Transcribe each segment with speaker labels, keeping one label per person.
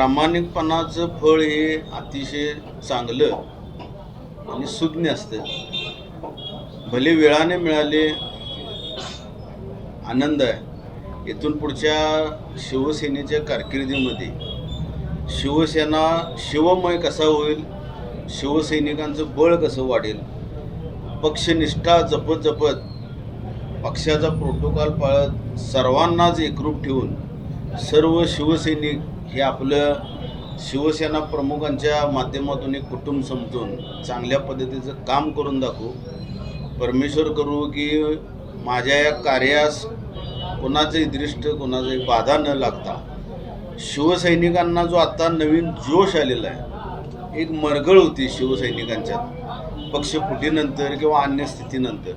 Speaker 1: प्रामाणिकपणाचं फळ हे अतिशय चांगलं आणि सुज्ञ असतं. भले वेळाने मिळाले आनंद आहे. इथून पुढच्या शिवसेनेच्या कारकिर्दीमध्ये शिवसेना शिवमय कसा होईल शिवसैनिकांचं बळ कसं वाढेल पक्षनिष्ठा जपत जपत पक्षाचा प्रोटोकॉल पाळत सर्वांनाच एकरूप ठेवून सर्व शिवसैनिक हे आपलं शिवसेना प्रमुखांच्या माध्यमातून एक कुटुंब समजून चांगल्या पद्धतीचं काम करून दाखवू. परमेश्वर करू की माझ्या या कार्यास कोणाचंही दृष्ट कोणाचंही बाधा न लागता शिवसैनिकांना जो आत्ता नवीन जोश आलेला आहे एक मरगळ होती शिवसैनिकांच्यात पक्ष फुटीनंतर किंवा अन्य स्थितीनंतर.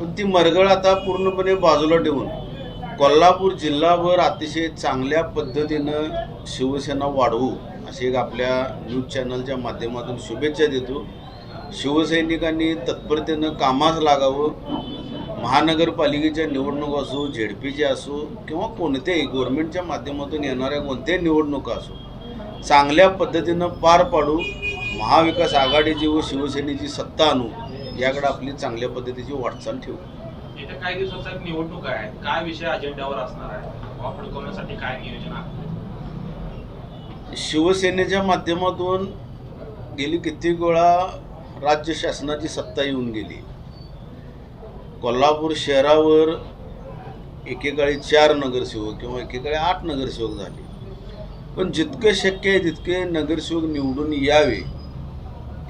Speaker 1: पण ती मरगळ आता पूर्णपणे बाजूला ठेवून कोल्हापूर जिल्हाभर अतिशय चांगल्या पद्धतीनं शिवसेना वाढवू अशी एक आपल्या न्यूज चॅनलच्या माध्यमातून शुभेच्छा देतो. शिवसैनिकांनी तत्परतेनं कामास लागावं. महानगरपालिकेच्या निवडणूक असो झेडपीचे असो किंवा कोणत्याही गव्हर्नमेंटच्या माध्यमातून येणाऱ्या कोणत्याही निवडणुका असो चांगल्या पद्धतीनं पार पाडू महाविकास आघाडीची व शिवसेनेची सत्ता आणू याकडे आपली चांगल्या पद्धतीची वाटचाल ठेवू.
Speaker 2: येत्या काही दिवसाचा निवडणूक आहे. काय विषय अजेंड्यावर असणार आहे? वा काय नियोजन आहे?
Speaker 1: शिवसेनेच्या माध्यमातून गेली कित्येक वेळा राज्य शासनाची सत्ता येऊन गेली. कोल्हापूर शहरावर एकेकाळी चार नगरसेवक किंवा एकेकाळी आठ नगरसेवक झाले. पण जितकं शक्य आहे तितके नगरसेवक निवडून यावे.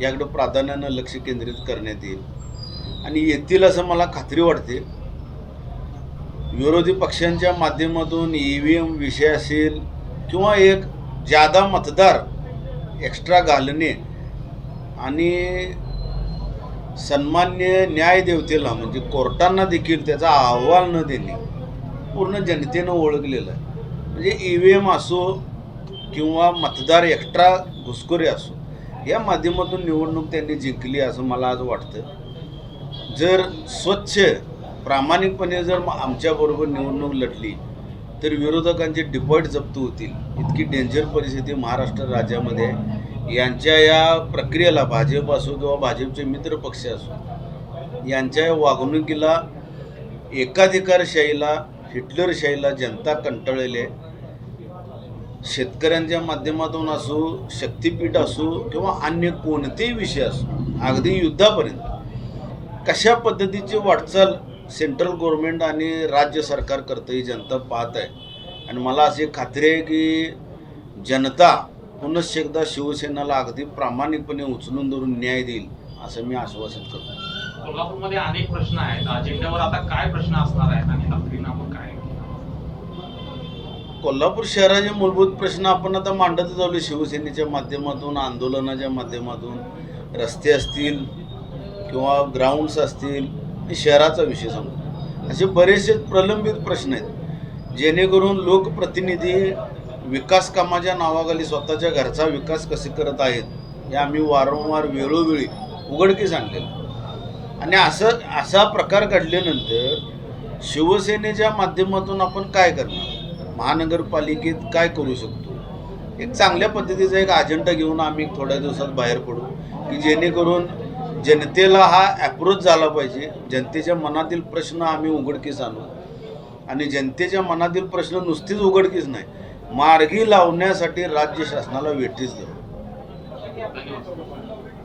Speaker 1: याकडे प्राधान्यानं लक्ष केंद्रित करण्यात येईल. आणि येतील असं मला खात्री वाटते. विरोधी पक्षांच्या माध्यमातून ई व्ही एम विषय असेल किंवा एक जादा मतदार एक्स्ट्रा घालणे आणि सन्मान्य न्यायदेवतेला म्हणजे कोर्टांना देखील त्याचा अहवाल न देणे पूर्ण जनतेनं ओळखलेलं आहे. म्हणजे ई व्ही एम असो किंवा मतदार एक्स्ट्रा घुसखोरी असो या माध्यमातून निवडणूक त्यांनी जिंकली असं मला आज वाटतं. जर स्वच्छ प्रामाणिकपणे जर आमच्याबरोबर निवडणूक लढली तर विरोधकांचे डिपॉट जप्त होतील. इतकी डेंजर परिस्थिती महाराष्ट्र राज्यामध्ये आहे. यांच्या या प्रक्रियेला भाजप असो किंवा भाजपचे मित्र पक्ष असो यांच्या या वागणुकीला एकाधिकारशाहीला हिटलरशाहीला जनता कंटाळलेली आहे. शेतकऱ्यांच्या माध्यमातून असो शक्तीपीठ असो किंवा अन्य कोणतेही विषय असो अगदी युद्धापर्यंत. कशा पद्धतीची वाटचाल सेंट्रल गव्हर्नमेंट आणि राज्य सरकार करतं ही जनता पाहत आहे. आणि मला अशी खात्री आहे की जनता पुनश्च एकदा शिवसेनेला अगदी प्रामाणिकपणे उचलून धरून न्याय देईल असं मी आश्वासित करतो.
Speaker 2: कोल्हापूरमध्ये अनेक प्रश्न आहेत. अजेंड्यावर आता काय प्रश्न असणार आहेत आणि परिणाम काय
Speaker 1: कोल्हापूर शहराचे मूलभूत प्रश्न आपण आता मांडत चालू शिवसेनेच्या माध्यमातून आंदोलनाच्या माध्यमातून. रस्ते असतील किंवा ग्राउंड्स असतील शहराचा विषय सांगू असे बरेचसे प्रलंबित प्रश्न आहेत. जेणेकरून लोकप्रतिनिधी विकास कामाच्या नावाखाली स्वतःच्या घरचा विकास कसे करत आहेत हे आम्ही वारंवार वेळोवेळी उघडकीस आणलेलं आणि असं असा प्रकार घडल्यानंतर शिवसेनेच्या माध्यमातून आपण काय करणार? महानगरपालिकेत काय करू शकतो? एक चांगल्या पद्धतीचा एक अजेंडा घेऊन आम्ही थोड्या दिवसात बाहेर पडू की जेणेकरून जनतेला हा ॲप्रोच झाला पाहिजे. जनतेच्या मनातील प्रश्न आम्ही उघडकीस आणू. आणि जनतेच्या मनातील प्रश्न नुसतीच उघडकीस नाही. मार्गी लावण्यासाठी राज्य शासनाला वेठीस देऊ